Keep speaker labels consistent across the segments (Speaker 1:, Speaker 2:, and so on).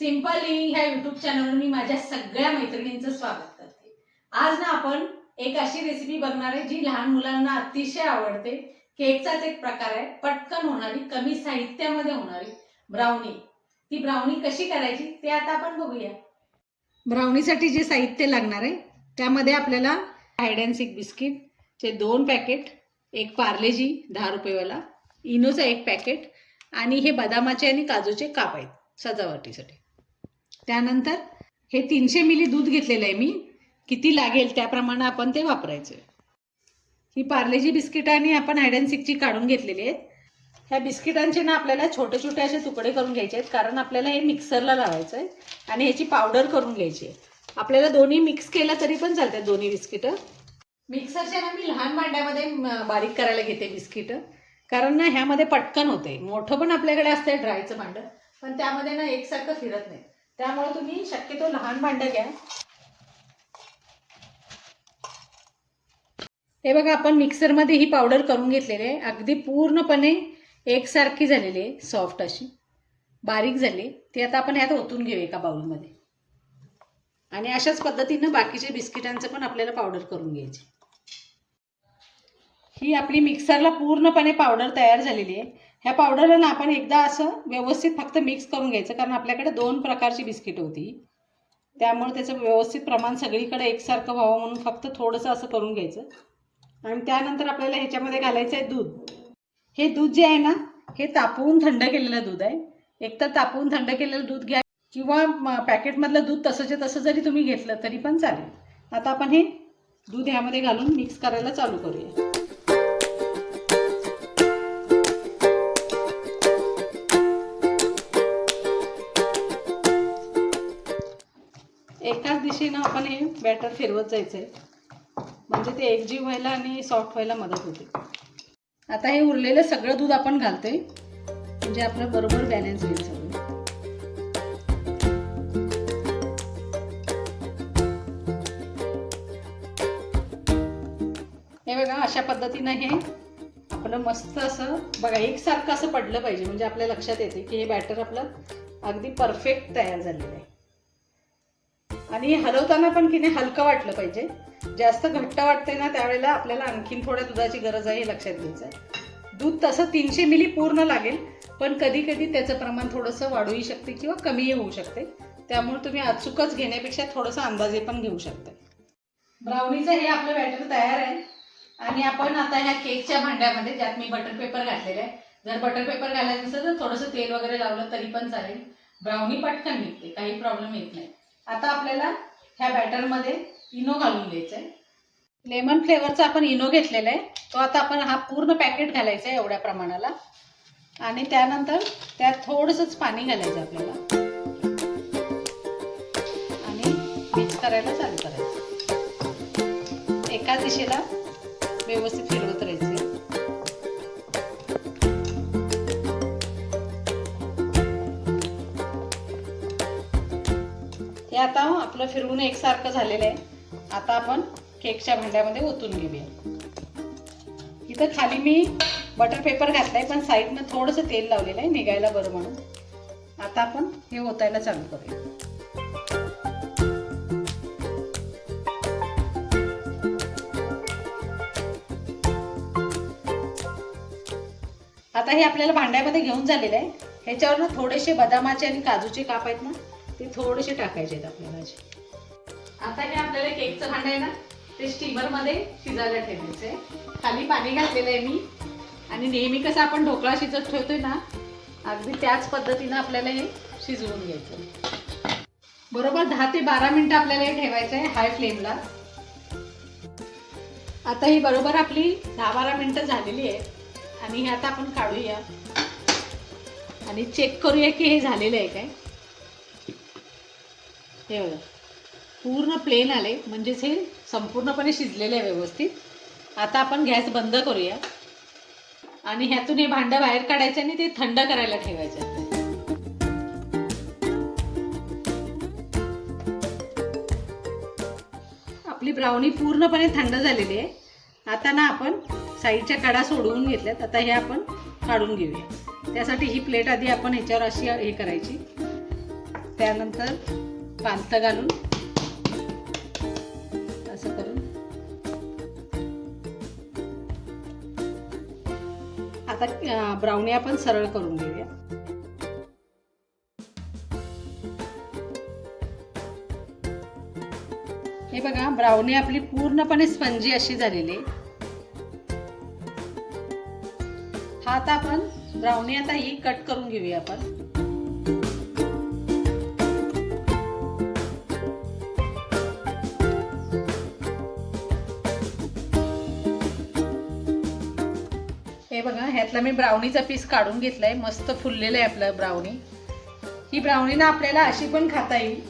Speaker 1: Simple living ह्या YouTube चॅनलवर मी माझ्या सगळ्या मैत्रिणींचं स्वागत करते. आज ना आपण एक अशी रेसिपी बघणार आहे जी लहान मुलांना अतिशय आवडते. केकचाच एक प्रकार आहे पटकन होणारी कमी साहित्यामध्ये होणारी ब्राउनी ती ब्राउनी कशी करायची ते आता आपण बघूया. ब्राउनीसाठी जे साहित्य लागणार आहे त्यामध्ये आपल्याला हायडॅन्स एक बिस्किट चे दोन पॅकेट एक पार्लेजी दहा रुपयेवाला इनोचं एक पॅकेट आणि हे बदामाचे आणि काजूचे काप आहेत सजावटीसाठी. त्यानंतर हे तीनशे मिली दूध घेतलेलं आहे मी. किती लागेल त्याप्रमाणे आपण ते वापरायचं. ही पार्लेजी बिस्किट आणि आपण हायड अँड सिकची काढून घेतलेली आहेत. ह्या बिस्किटांचे ना आपल्याला छोटे छोटे असे तुकडे करून घ्यायचे आहेत कारण आपल्याला हे मिक्सरला लावायचं आहे आणि ह्याची पावडर करून घ्यायची आहे. आपल्याला दोन्ही मिक्स केलं तरी पण चालतात दोन्ही बिस्किटं. मिक्सरच्या ना मी लहान भांड्यामध्ये बारीक करायला घेते बिस्किटं. कारण ना ह्यामध्ये पटकन होते. मोठं पण आपल्याकडे असतंय ड्रायचं भांडं पण त्यामध्ये ना एकसारखं फिरत नाही. त्यामुळे तुम्ही शक्यतो लहान भांडं घ्या. हे बघा आपण मिक्सरमध्ये ही पावडर करून घेतलेली आहे. अगदी पूर्णपणे एकसारखी झालेली आहे सॉफ्ट अशी. बारीक झाली. ती आता आपण ह्यात ओतून घेऊ एका बाउलमध्ये. आणि अशाच पद्धतीनं बाकीच्या बिस्किटांचं पण आपल्याला पावडर करून घ्यायची. ही आपली मिक्सरला पूर्णपणे पावडर तयार झालेली आहे. ह्या पावडरला ना आपण एकदा असं व्यवस्थित फक्त मिक्स करून घ्यायचं कारण आपल्याकडे दोन प्रकारची बिस्किट होती. त्यामुळे त्याचं व्यवस्थित प्रमाण सगळीकडे एकसारखं व्हावं म्हणून फक्त थोडंसं असं करून घ्यायचं. आणि त्यानंतर आपल्याला ह्याच्यामध्ये घालायचं आहे दूध. हे दूध जे आहे ना हे तापवून थंड केलेलं दूध आहे. एकतर तापवून थंड केलेलं दूध घ्या किंवा म- पॅकेटमधलं दूध तसंच्या तसं जरी तुम्ही घेतलं तरी पण चालेल. आता आपण हे दूध ह्यामध्ये घालून मिक्स करायला चालू करूया. एकाच दिशेनं आपण हे बॅटर फिरवत जायचं आहे म्हणजे ते एकजीव व्हायला आणि सॉफ्ट व्हायला मदत होते. आता हे उरलेलं सगळं दूध आपण घालतोय. म्हणजे आपलं बरोबर बॅलन्स होईल सगळं. हे बघा अशा पद्धतीनं हे आपलं मस्त असं बघा एकसारखं असं पडलं पाहिजे. म्हणजे आपल्या लक्षात येते की हे बॅटर आपलं अगदी परफेक्ट तयार झालेलं आहे. आणि हलवताना पण की नाही हलकं वाटलं पाहिजे. जास्त घट्ट वाटते ना त्यावेळेला आपल्याला आणखीन थोड्या दुधाची गरज आहे हे लक्षात घ्यायचं आहे दूध तसं तीनशे मिली पूर्ण लागेल पण कधी कधी त्याचं प्रमाण थोडंसं वाढूही शकते किंवा कमीही होऊ शकते. त्यामुळे तुम्ही अचूकच घेण्यापेक्षा थोडंसं अंदाजे पण घेऊ शकता. ब्राउनीचं हे आपलं बॅटर तयार आहे. आणि आपण आता ह्या केकच्या भांड्यामध्ये ज्यात मी बटर पेपर घातलेला आहे जर बटर पेपर घालायचं असेल तर थोडंसं तेल वगैरे लावलं तरी पण चालेल. ब्राउनी पटकन निघते काही प्रॉब्लेम येत नाही. आता आपल्याला ह्या बॅटरमध्ये इनो घालून द्यायचा आहे लेमन फ्लेवरचा आपण इनो घेतलेला आहे. तो आता आपण हा पूर्ण पॅकेट घालायचा आहे एवढ्या प्रमाणाला. आणि त्यानंतर त्यात थोडंसंच पाणी घालायचं आपल्याला. आणि मिक्स करायला चालू करायचं. एका दिशेला व्यवस्थित फिरवत राहायचं. हे आता आपलं फिरवून एकसारखं झालेलं आहे. आता आपण केकच्या भांड्यामध्ये ओतून घेऊया. इथं खाली मी बटर पेपर घातलाय पण साईडनं थोडंसं तेल लावलेलं आहे निघायला बरं म्हणून. आता आपण हे ओतायला चालू करूया. आता हे आपल्याला भांड्यामध्ये घेऊन झालेलं आहे. ह्याच्यावर ना थोडेसे बदामाचे आणि काजूचे काप आहेत ना थोडेसे टाकायचे आहेत आपल्याला आता हे आपल्याला केकचं भांड आहे ना ते स्टीमरमध्ये शिजायला ठेवायचं आहे. खाली पाणी घातलेलं आहे मी. आणि नेहमी कसं आपण ढोकळा शिजत ठेवतोय ना अगदी त्याच पद्धतीनं आपल्याला हे शिजवून घ्यायचं बरोबर दहा ते बारा मिनटं आपल्याला हे ठेवायचं आहे हाय फ्लेमला आता ही बरोबर आपली दहा बारा मिनटं झालेली आहे. आणि हे आता आपण काढूया. आणि चेक करूया की हे झालेलं आहे काय. हे पूर्ण प्लेन आले म्हणजेच हे संपूर्णपणे शिजलेलं आहे व्यवस्थित. आता आपण गॅस बंद करूया. आणि ह्यातून हे भांडं बाहेर काढायचं आणि ते थंड करायला ठेवायचं आपली ब्राउनी पूर्णपणे थंड झालेली आहे. आता ना आपण साईडच्या कडा सोडवून घेतल्यात. आता हे आपण काढून घेऊया. त्यासाठी ही प्लेट आधी आपण ह्याच्यावर अशी हे करायची. त्यानंतर पांत घालून. असं करून. आता ब्राउनी आपण सरळ करून घेऊया. हे बघा ब्राउनी आपली पूर्णपणे स्पंजी अशी झालेली आहे. हा आता आपण ब्राउनी आता ही कट करून घेऊया आपण. हे बघा ह्यातला मी ब्राउनीचा पीस काढून घेतलाय. मस्त फुललेलं आहे आपलं ब्राउनी ही ब्राउनी ना आपल्याला अशी पण खाता येईल.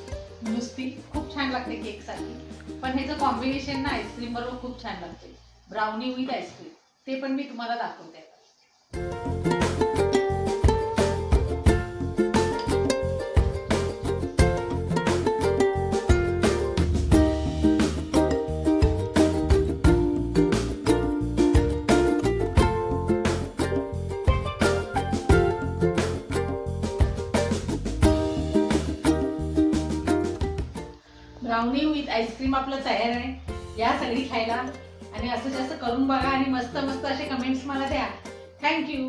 Speaker 1: नुसती खूप छान लागते केकसाठी पण ह्याचं कॉम्बिनेशन ना आईस्क्रीम बरोबर खूप छान लागते. ब्राउनी विथ आईस्क्रीम ते पण मी तुम्हाला दाखवते ब्राउनी विथ आईस्क्रीम आपलं तयार आहे. या सगळी खायला. आणि असं जास्त करून बघा आणि मस्त मस्त असे कमेंट्स मला द्या. थँक्यू